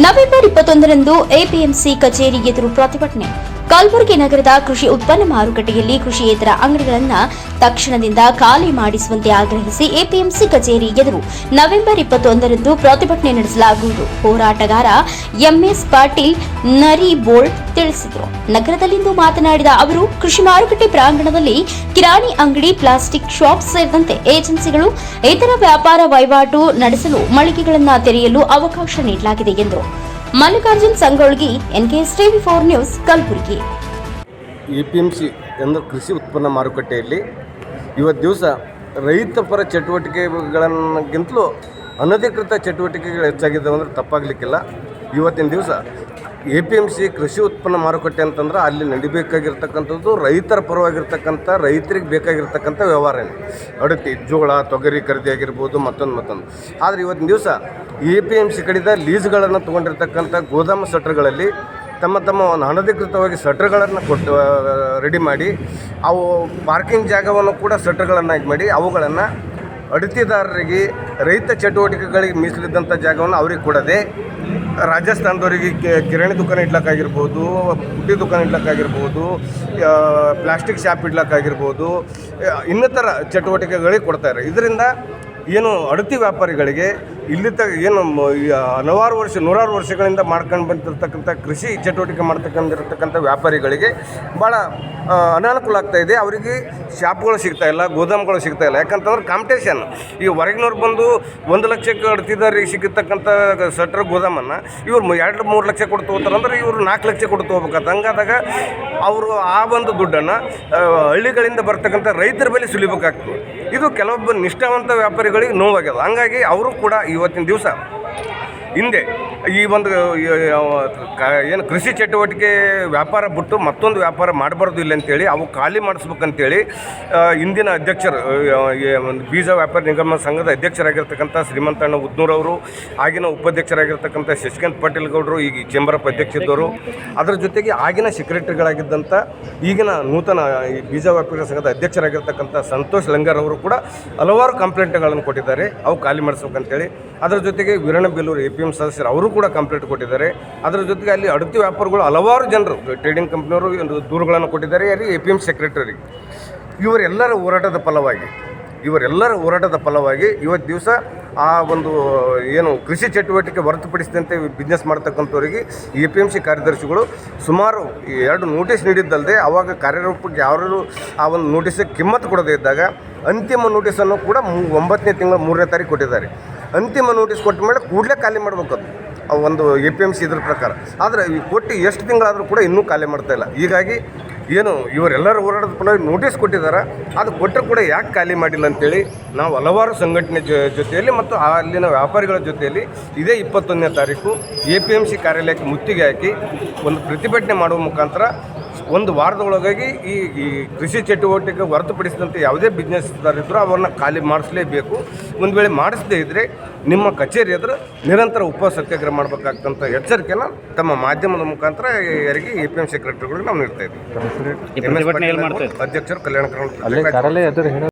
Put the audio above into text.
November ಇಪ್ಪತ್ತೊಂದರಂದು APMC ಕಚೇರಿ ಎದುರು ಪ್ರತಿಭಟನೆ. ಕಲಬುರಗಿ ನಗರದ ಕೃಷಿ ಉತ್ಪನ್ನ ಮಾರುಕಟ್ಟೆಯಲ್ಲಿ ಕೃಷಿಯೇತರ ಅಂಗಡಿಗಳನ್ನು ತಕ್ಷಣದಿಂದ ಖಾಲಿ ಮಾಡಿಸುವಂತೆ ಆಗ್ರಹಿಸಿ ಎಪಿಎಂಸಿ ಕಚೇರಿ ಎದುರು ನವೆಂಬರ್ ಇಪ್ಪತ್ತೊಂದರಂದು ಪ್ರತಿಭಟನೆ ನಡೆಸಲಾಗುವುದು. ಹೋರಾಟಗಾರ ಎಂಎಸ್ ಪಾಟೀಲ್ ನರಿಬೋಳ್ ತಿಳಿಸಿದರು. ನಗರದಲ್ಲಿಂದು ಮಾತನಾಡಿದ ಅವರು, ಕೃಷಿ ಮಾರುಕಟ್ಟೆ ಪ್ರಾಂಗಣದಲ್ಲಿ ಕಿರಾಣಿ ಅಂಗಡಿ, ಪ್ಲಾಸ್ಟಿಕ್ ಶಾಪ್ ಸೇರಿದಂತೆ ಏಜೆನ್ಸಿಗಳು, ಇತರ ವ್ಯಾಪಾರ ವಹಿವಾಟು ನಡೆಸಲು ಮಳಿಗೆಗಳನ್ನು ತೆರೆಯಲು ಅವಕಾಶ ನೀಡಲಾಗಿದೆ ಎಂದರು. Mallikarjun Sangolgi NKS TV four news, Kalaburagi. A P ಅಂದರೆ ಕೃಷಿ ಉತ್ಪನ್ನ ಮಾರುಕಟ್ಟೆಯಲ್ಲಿ ಇವತ್ತು ದಿವಸ ರೈತಪರ ಚಟುವಟಿಕೆಗಳನ್ನಗಿಂತಲೂ ಅನಧಿಕೃತ ಚಟುವಟಿಕೆಗಳು ಹೆಚ್ಚಾಗಿದ್ದಾವೆ ಅಂದ್ರೆ ತಪ್ಪಾಗಲಿಕ್ಕಿಲ್ಲ. ಇವತ್ತಿನ ದಿವಸ ಎ ಪಿ ಎಂ ಸಿ ಕೃಷಿ ಉತ್ಪನ್ನ ಮಾರುಕಟ್ಟೆ ಅಂತಂದ್ರೆ ಅಲ್ಲಿ ನಡಿಬೇಕಾಗಿರ್ತಕ್ಕಂಥದ್ದು ರೈತರ ಪರವಾಗಿರ್ತಕ್ಕಂಥ, ರೈತರಿಗೆ ಬೇಕಾಗಿರ್ತಕ್ಕಂಥ ವ್ಯವಹಾರನೇ. ಅಡತಿ ಜೋಳ ತೊಗರಿ ಖರೀದಿ ಆಗಿರ್ಬೋದು, ಮತ್ತೊಂದು ಮತ್ತೊಂದು. ಆದರೆ ಇವತ್ತಿನ ದಿವಸ ಎ ಪಿ ಎಂ ಸಿ ಕಡಿದ ಲೀಸ್ಗಳನ್ನು ತೊಗೊಂಡಿರ್ತಕ್ಕಂಥ ಗೋದಾಮು ಸಟ್ರ್ಗಳಲ್ಲಿ ತಮ್ಮ ತಮ್ಮ ಒಂದು ಅನಧಿಕೃತವಾಗಿ ಸಟ್ರ್ಗಳನ್ನು ಕೊಟ್ಟು ರೆಡಿ ಮಾಡಿ, ಅವು ಪಾರ್ಕಿಂಗ್ ಜಾಗವನ್ನು ಕೂಡ ಸಟ್ರ್ಗಳನ್ನು ಇದು ಮಾಡಿ, ಅವುಗಳನ್ನು ಅಡತಿದಾರರಿಗೆ, ರೈತ ಚಟುವಟಿಕೆಗಳಿಗೆ ಮೀಸಲಿದ್ದಂಥ ಜಾಗವನ್ನು ಅವ್ರಿಗೆ ಕೊಡದೆ ರಾಜಸ್ಥಾನದವರಿಗೆ ಕಿರಾಣಿ ದುಕಾನ್ ಇಡ್ಲಕ್ಕಾಗಿರ್ಬೋದು, ಬುಟ್ಟಿ ದುಕಾನ್ ಇಡ್ಲಕ್ಕಾಗಿರ್ಬೋದು ಪ್ಲಾಸ್ಟಿಕ್ ಶಾಪ್ ಇಡ್ಲಕ್ಕಾಗಿರ್ಬೋದು ಇನ್ನಿತರ ಚಟುವಟಿಕೆಗಳಿಗೆ ಕೊಡ್ತಾರೆ ಇದರಿಂದ ಏನು ಅಡತಿ ವ್ಯಾಪಾರಿಗಳಿಗೆ ಇಲ್ಲಿ ತ ಏನು ಹಲವಾರು ವರ್ಷ, ನೂರಾರು ವರ್ಷಗಳಿಂದ ಮಾಡ್ಕೊಂಡು ಬಂದಿರತಕ್ಕಂಥ ಕೃಷಿ ಚಟುವಟಿಕೆ ಮಾಡ್ತಕ್ಕಂದಿರತಕ್ಕಂಥ ವ್ಯಾಪಾರಿಗಳಿಗೆ ಭಾಳ ಅನಾನುಕೂಲ ಆಗ್ತಾ ಇದೆ. ಅವರಿಗೆ ಶಾಪ್ಗಳು ಸಿಗ್ತಾ ಇಲ್ಲ, ಗೋದಾಮುಗಳು ಸಿಗ್ತಾ ಇಲ್ಲ. ಯಾಕಂತಂದ್ರೆ ಕಾಂಪಿಟೇಷನ್ ಈ ಹೊರಗಿನವ್ರು ಬಂದು ಒಂದು ಲಕ್ಷಕ್ಕೆ ಅಡ್ತಿದಾರಿಗೆ ಸಿಗತಕ್ಕಂಥ ಸಟ್ರ್ ಗೋದಾಮನ್ನು, ಇವ್ರು ಎರಡು, ಮೂರು ಲಕ್ಷ ಕೊಟ್ಟು ಅಂದ್ರೆ ಇವರು ನಾಲ್ಕು ಲಕ್ಷ ಕೊಟ್ಟು ಹೋಗ್ಬೇಕಂತ ಹಂಗಾದಾಗ ಅವರು ಆ ಒಂದು ದುಡ್ಡನ್ನು ಹಳ್ಳಿಗಳಿಂದ ಬರ್ತಕ್ಕಂಥ ರೈತರ ಬೆಲೆ ಸುಲಿಬೇಕಾಗ್ತದೆ. ಇದು ಕೆಲವೊಬ್ಬ ನಿಷ್ಠಾವಂತ ವ್ಯಾಪಾರಿಗಳಿಗೆ ನೋವಾಗ್ಯದ. ಹಂಗಾಗಿ ಅವರು ಕೂಡ ಇವತ್ತಿನ ದಿವಸ ಹಿಂದೆ ಈ ಒಂದು ಏನು ಕೃಷಿ ಚಟುವಟಿಕೆ ವ್ಯಾಪಾರ ಬಿಟ್ಟು ಮತ್ತೊಂದು ವ್ಯಾಪಾರ ಮಾಡಬಾರ್ದು ಇಲ್ಲ ಅಂತೇಳಿ, ಅವು ಖಾಲಿ ಮಾಡಿಸ್ಬೇಕಂತೇಳಿ ಇಂದಿನ ಅಧ್ಯಕ್ಷರು ಒಂದು ಬೀಜ ವ್ಯಾಪಾರ ನಿಗಮ ಸಂಘದ ಅಧ್ಯಕ್ಷರಾಗಿರ್ತಕ್ಕಂಥ ಶ್ರೀಮಂತಣ್ಣ ಉದ್ನೂರವರು ಆಗಿನ ಉಪಾಧ್ಯಕ್ಷರಾಗಿರ್ತಕ್ಕಂಥ ಶಶಿಕಾಂತ್ ಪಾಟೀಲ್ ಗೌಡರು ಈಗ ಚೇಂಬರ್ ಆಫ್ ಅಧ್ಯಕ್ಷದವರು ಅದರ ಜೊತೆಗೆ ಆಗಿನ ಸೆಕ್ರೆಟರಿಗಳಾಗಿದ್ದಂಥ ಈಗಿನ ನೂತನ ಈ ಬೀಜ ವ್ಯಾಪಾರ ಸಂಘದ ಅಧ್ಯಕ್ಷರಾಗಿರ್ತಕ್ಕಂಥ ಸಂತೋಷ್ ಲಂಗರ್ ಅವರು ಕೂಡ ಹಲವಾರು ಕಂಪ್ಲೇಂಟ್ಗಳನ್ನು ಕೊಟ್ಟಿದ್ದಾರೆ, ಅವು ಖಾಲಿ ಮಾಡಿಸ್ಬೇಕಂತೇಳಿ. ಅದರ ಜೊತೆಗೆ Veeranna Beluru A P M ಸದಸ್ಯರು, ಅವರು ಕೂಡ ಕಂಪ್ಲೇಂಟ್ ಕೊಟ್ಟಿದ್ದಾರೆ. ಅದರ ಜೊತೆಗೆ ಅಲ್ಲಿ ಅಡತಿ ವ್ಯಾಪಾರಿಗಳು ಹಲವಾರು ಜನರು ಟ್ರೇಡಿಂಗ್ ಕಂಪ್ನಿಯವರು ದೂರುಗಳನ್ನು ಕೊಟ್ಟಿದ್ದಾರೆ. ಯಾರಿಗೆ ಎ ಪಿ ಎಂ ಸೆಕ್ರೆಟರಿ ಇವರೆಲ್ಲರ ಹೋರಾಟದ ಫಲವಾಗಿ, ಇವರೆಲ್ಲರ ಹೋರಾಟದ ಫಲವಾಗಿ ಇವತ್ತು ದಿವಸ ಆ ಒಂದು, ಏನು ಕೃಷಿ ಚಟುವಟಿಕೆ ಹೊರತುಪಡಿಸಿದಂತೆ ಬಿಸ್ನೆಸ್ ಮಾಡ್ತಕ್ಕಂಥವ್ರಿಗೆ ಎ ಪಿ ಎಂ ಸಿ ಕಾರ್ಯದರ್ಶಿಗಳು ಸುಮಾರು ಎರಡು ನೋಟಿಸ್ ನೀಡಿದ್ದಲ್ಲದೆ ಆವಾಗ ಕಾರ್ಯರೂಪಕ್ಕೆ ಯಾರು ಆ ಒಂದು ನೋಟಿಸಿಗೆ ಕಿಮ್ಮತ್ತು ಕೊಡದೇ ಇದ್ದಾಗ ಅಂತಿಮ ನೋಟಿಸನ್ನು ಕೂಡ ಒಂಬತ್ತನೇ ತಿಂಗಳ ಮೂರನೇ ತಾರೀಕು ಕೊಟ್ಟಿದ್ದಾರೆ. ಅಂತಿಮ ನೋಟಿಸ್ ಕೊಟ್ಟ ಮೇಲೆ ಕೂಡಲೇ ಖಾಲಿ ಮಾಡ್ಬೇಕು ಅದು. ಒಂದು ಎ ಪಿ ಎಂ ಸಿ ಇದ್ರ ಪ್ರಕಾರ. ಆದರೆ ಈ ಕೊಟ್ಟು ಎಷ್ಟು ತಿಂಗಳಾದರೂ ಕೂಡ ಇನ್ನೂ ಖಾಲಿ ಮಾಡ್ತಾ ಇಲ್ಲ. ಹೀಗಾಗಿ ಏನು ಇವರೆಲ್ಲರೂ ಹೋರಾಟದ ಕೂಡ ನೋಟಿಸ್ ಕೊಟ್ಟಿದ್ದಾರೆ. ಅದು ಕೊಟ್ಟರು ಕೂಡ ಯಾಕೆ ಖಾಲಿ ಮಾಡಿಲ್ಲ ಅಂತೇಳಿ ನಾವು ಹಲವಾರು ಸಂಘಟನೆ ಜೊತೆಯಲ್ಲಿ ಮತ್ತು ಅಲ್ಲಿನ ವ್ಯಾಪಾರಿಗಳ ಜೊತೆಯಲ್ಲಿ ಇದೇ ಇಪ್ಪತ್ತೊಂದನೇ ತಾರೀಕು ಎ ಪಿ ಎಂ ಸಿ ಕಾರ್ಯಾಲಯಕ್ಕೆ ಮುತ್ತಿಗೆ ಹಾಕಿ ಒಂದು ಪ್ರತಿಭಟನೆ ಮಾಡುವ ಮುಖಾಂತರ ಒಂದು ವಾರದೊಳಗಾಗಿ ಈ ಈ ಕೃಷಿ ಚಟುವಟಿಕೆ ಹೊರತುಪಡಿಸಿದಂತೆ ಯಾವುದೇ ಬಿಸ್ನೆಸ್ ಇದ್ದರೂ ಅವ್ರನ್ನ ಖಾಲಿ ಮಾಡಿಸಲೇಬೇಕು. ಒಂದು ವೇಳೆ ಮಾಡಿಸದೇ ಇದ್ದರೆ ನಿಮ್ಮ ಕಚೇರಿ ಎದುರು ನಿರಂತರ ಉಪ ಸತ್ಯಾಗ್ರಹ ಮಾಡಬೇಕಾಗ್ತಂಥ ಎಚ್ಚರಿಕೆನ ತಮ್ಮ ಮಾಧ್ಯಮದ ಮುಖಾಂತರ ಯಾರಿಗೆ ಎ ಪಿ ಎಂ ಸೆಕ್ರೆಟರಿಗಳಿಗೆ ನಾವು ನೀಡ್ತಾ ಇದ್ದೀವಿ. ಅಧ್ಯಕ್ಷರು ಕಲ್ಯಾಣ